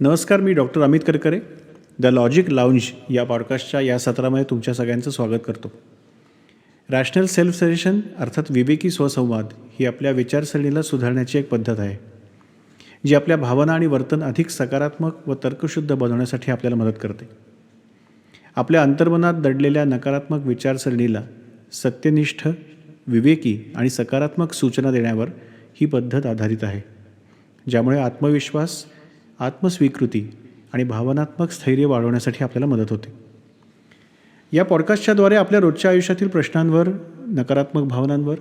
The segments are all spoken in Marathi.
नमस्कार मी doctor Amit Karkare the logic lounge या पॉडकास्टच्या या सत्रामध्ये तुमच्या सगळ्यांचं स्वागत करतो. रॅशनल सेल्फ सजेशन अर्थात विवेकी स्वसंवाद ही आपल्या विचारसरणीला सुधारण्याची एक पद्धत आहे जी आपल्या भावना आणि वर्तन अधिक सकारात्मक व तर्कशुद्ध बनवण्यासाठी आपल्याला मदत करते. आपल्या अंतर्मनात दडलेल्या नकारात्मक विचारसरणीला सत्यनिष्ठ विवेकी आणि सकारात्मक सूचना देण्यावर ही पद्धत आधारित आहे ज्यामुळे आत्मविश्वास आत्मस्वीकृती आणि भावनात्मक स्थैर्य वाढवण्यासाठी आपल्याला मदत होते. या पॉडकास्टच्याद्वारे आपल्या रोजच्या आयुष्यातील प्रश्नांवर नकारात्मक भावनांवर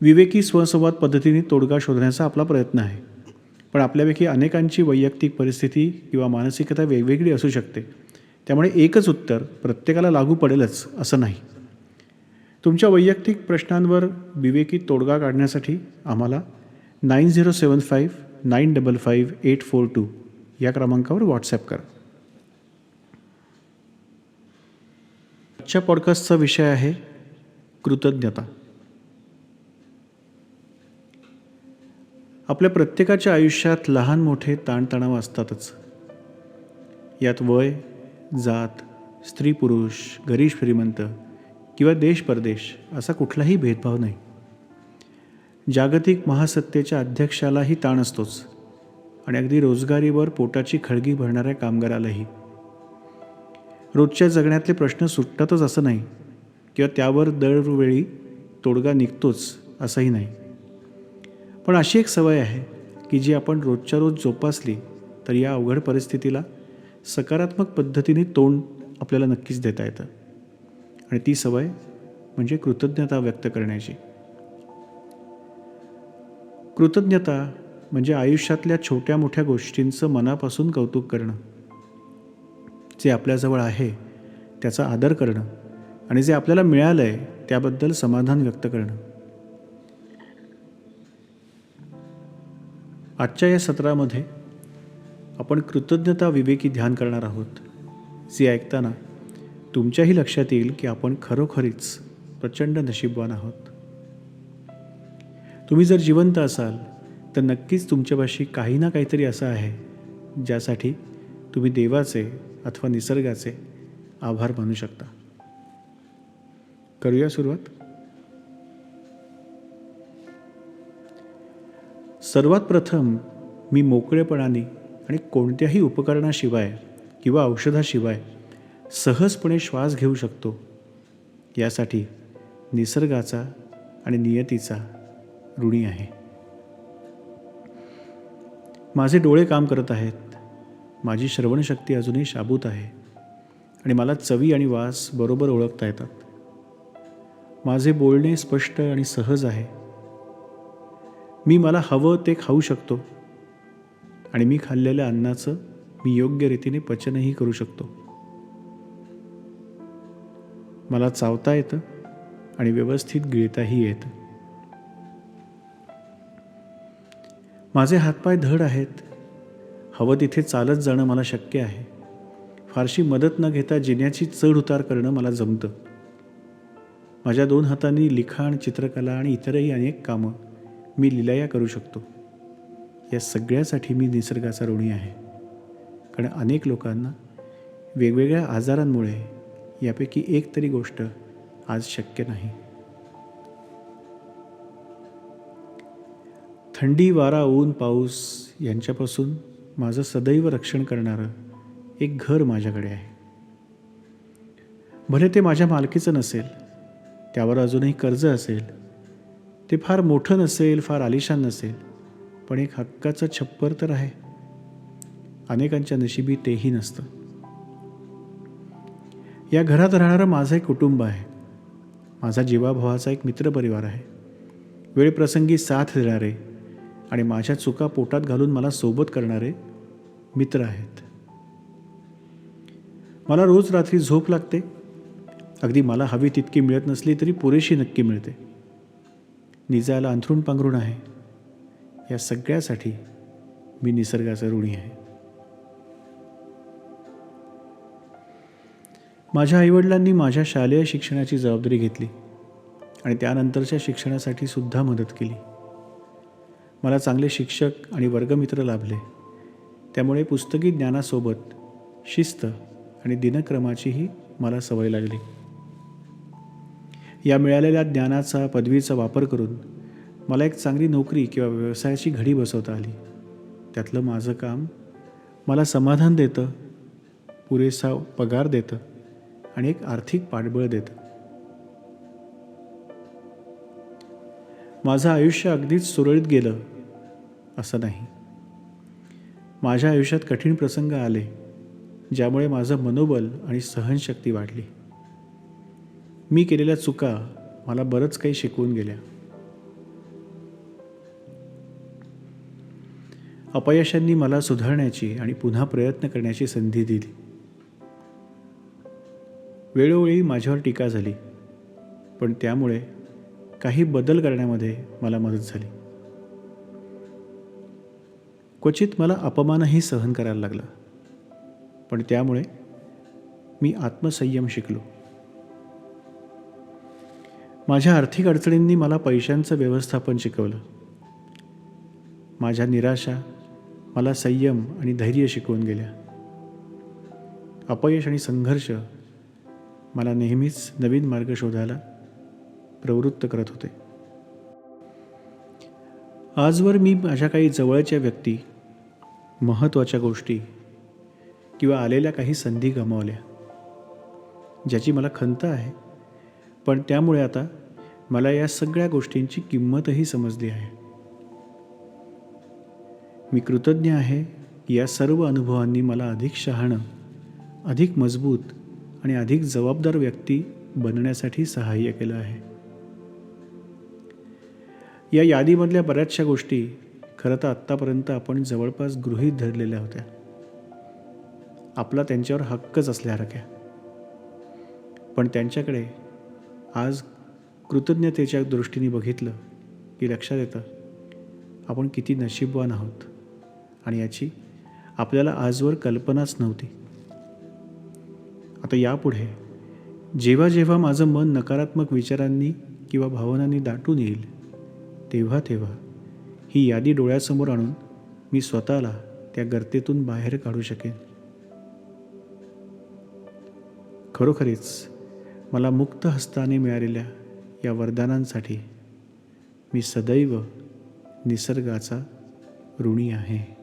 विवेकी स्वसंवाद पद्धतीने तोडगा शोधण्याचा आपला प्रयत्न आहे. पण आपल्यापैकी अनेकांची वैयक्तिक परिस्थिती किंवा मानसिकता वेगवेगळी असू शकते. त्यामुळे एकच उत्तर प्रत्येकाला लागू पडेलच असं नाही. तुमच्या वैयक्तिक प्रश्नांवर विवेकी तोडगा काढण्यासाठी आम्हाला nine zero seven five nine double five eight four two या क्रमांकावर व्हॉट्सॲप करा आजच्या पॉडकास्टचा विषय आहे कृतज्ञता आपल्या प्रत्येकाच्या आयुष्यात लहान मोठे ताणतणाव असतातच यात वय जात स्त्री पुरुष गरीब श्रीमंत किंवा देश परदेश असा कुठलाही भेदभाव नाही जागतिक महासत्तेच्या अध्यक्षालाही ताण असतोच आणि अगदी रोजगारीवर पोटाची खळगी भरणाऱ्या कामगारालाही. रोजच्या जगण्यातले प्रश्न सुटतातच असं नाही किंवा त्यावर दरवेळी तोडगा निघतोच असंही नाही. पण अशी एक सवय आहे की जी आपण रोजच्या रोज जोपासली तर या अवघड परिस्थितीला सकारात्मक पद्धतीने तोंड आपल्याला नक्कीच देता येतं. आणि ती सवय म्हणजे कृतज्ञता व्यक्त करण्याची. कृतज्ञता म्हणजे आयुष्यातल्या छोट्या मोठ्या गोष्टींचं मनापासून कौतुक करणं. जे आपल्याजवळ आहे त्याचा आदर करणं आणि जे आपल्याला मिळालं आहे त्याबद्दल समाधान व्यक्त करणं. आजच्या या सत्रामध्ये आपण कृतज्ञता विवेकी ध्यान करणार आहोत जे ऐकताना तुमच्याही लक्षात येईल की आपण खरोखरीच प्रचंड नशीबवान आहोत. तुम्ही जर जिवंत असाल तर नक्कीच तुमच्यापाशी काही ना काहीतरी असं आहे ज्यासाठी तुम्ही देवाचे अथवा निसर्गाचे आभार मानू शकता. करूया सुरुवात? सर्वात प्रथम मी मोकळेपणाने आणि कोणत्याही उपकरणाशिवाय किंवा औषधाशिवाय सहजपणे श्वास घेऊ शकतो. यासाठी निसर्गाचा आणि नियतीचा ऋणी आहे. माझे डोळे काम करत आहेत. माझी श्रवणशक्ती अजूनही शाबूत आहे. आणि मला चवी आणि वास बरोबर ओळखता येतात. माझे बोलणे स्पष्ट आणि सहज आहे. मी मला हवं ते खाऊ शकतो. आणि मी खाल्लेल्या अन्नाचं मी योग्य रीतीने पचनही करू शकतो. मला चावता येतं आणि व्यवस्थित गिळताही येतं. माझे हातपाय धड आहेत. हवं तिथे चालत जाणं मला शक्य आहे. फारशी मदत न घेता जिन्याची चढ उतार करणं मला जमतं. माझ्या दोन हातांनी लिखाण चित्रकला आणि इतरही अनेक कामं मी लिलाया करू शकतो. या सगळ्यासाठी मी निसर्गाचा ऋणी आहे. कारण अनेक लोकांना वेगवेगळ्या आजारांमुळे यापैकी एक तरी गोष्ट आज शक्य नाही. थंडी वारा ऊन पाऊस यांच्यापासून माझं सदैव रक्षण करणारं एक घर माझ्याकडे आहे. भले ते माझ्या मालकीचं नसेल त्यावर अजूनही कर्ज असेल ते फार मोठं नसेल फार आलिशान नसेल पण एक हक्काचं छप्पर तर आहे. अनेकांच्या नशिबी तेही नसतं. या घरात राहणारं माझं एक कुटुंब आहे. माझा जीवाभावाचा एक मित्रपरिवार आहे. वेळप्रसंगी साथ देणारे आणि माझ्या चुका पोटात घालून मला सोबत करणारे मित्र आहेत. मला रोज रात्री झोप लागते. अगदी मला हवी तितकी मिळत नसली तरी पुरेशी नक्की मिळते. निजायला अंथरूण पांघरूण आहे. या सगळ्यासाठी मी निसर्गाचा ऋणी आहे. माझ्या आईवडिलांनी माझ्या शालेय शिक्षणाची जबाबदारी घेतली आणि त्यानंतरच्या शिक्षणासाठी सुद्धा मदत केली. मला चांगले शिक्षक आणि वर्गमित्र लाभले. त्यामुळे पुस्तकी ज्ञानासोबत शिस्त आणि दिनक्रमाचीही मला सवय लागली. या मिळालेल्या ज्ञानाचा पदवीचा वापर करून मला एक चांगली नोकरी किंवा व्यवसायाची घडी बसवता आली. त्यातलं माझं काम मला समाधान देतं पुरेसा पगार देतं आणि एक आर्थिक पाठबळ देतं. माझं आयुष्य अगदीच सुरळीत गेलं असं नाही. माझ्या आयुष्यात कठीण प्रसंग आले ज्यामुळे माझं मनोबल आणि सहनशक्ती वाढली. मी केलेल्या चुका मला बरंच काही शिकवून गेल्या. अपयशांनी मला सुधारण्याची आणि पुन्हा प्रयत्न करण्याची संधी दिली. वेळोवेळी माझ्यावर टीका झाली पण त्यामुळे काही बदल करण्यामध्ये मला मदत झाली. क्वचित मला अपमानही सहन करायला लागला. पण त्यामुळे मी आत्मसंयम शिकलो. माझ्या आर्थिक अडचणींनी मला पैशांचं व्यवस्थापन शिकवलं. माझ्या निराशा मला संयम आणि धैर्य शिकवून गेल्या. अपयश आणि संघर्ष मला नेहमीच नवीन मार्ग शोधायला प्रवृत्त करत होते. आजवर मी माझ्या काही जवळच्या व्यक्ती महत्त्वाच्या गोष्टी किंवा आलेल्या काही संधी गमावल्या ज्याची मला खंत आहे. पण त्यामुळे आता मला या सगळ्या गोष्टींची किंमतही समजली आहे. मी कृतज्ञ आहे की या सर्व अनुभवांनी मला अधिक शहाणं अधिक मजबूत आणि अधिक जबाबदार व्यक्ती बनण्यासाठी सहाय्य केलं आहे. या यादीमधल्या बऱ्याचशा गोष्टी खरं तर आत्तापर्यंत आपण जवळपास गृहीत धरलेल्या होत्या. आपला त्यांच्यावर हक्कच असल्यासारख्या पण त्यांच्याकडे आज कृतज्ञतेच्या दृष्टीने बघितलं की लक्षात येतं आपण किती नशीबवान आहोत आणि याची आपल्याला आजवर कल्पनाच नव्हती. आता यापुढे जेव्हा जेव्हा माझं मन नकारात्मक विचारांनी किंवा भावनांनी दाटून येईल तेव्हा तेव्हा ही यादी डोळ्यासमोर आणून मी स्वतःला त्या गर्तेतून बाहेर काढू शकेन. खरोखरीच मला मुक्त हस्ताने मिळालेल्या या वरदानांसाठी मी सदैव निसर्गाचा ऋणी आहे.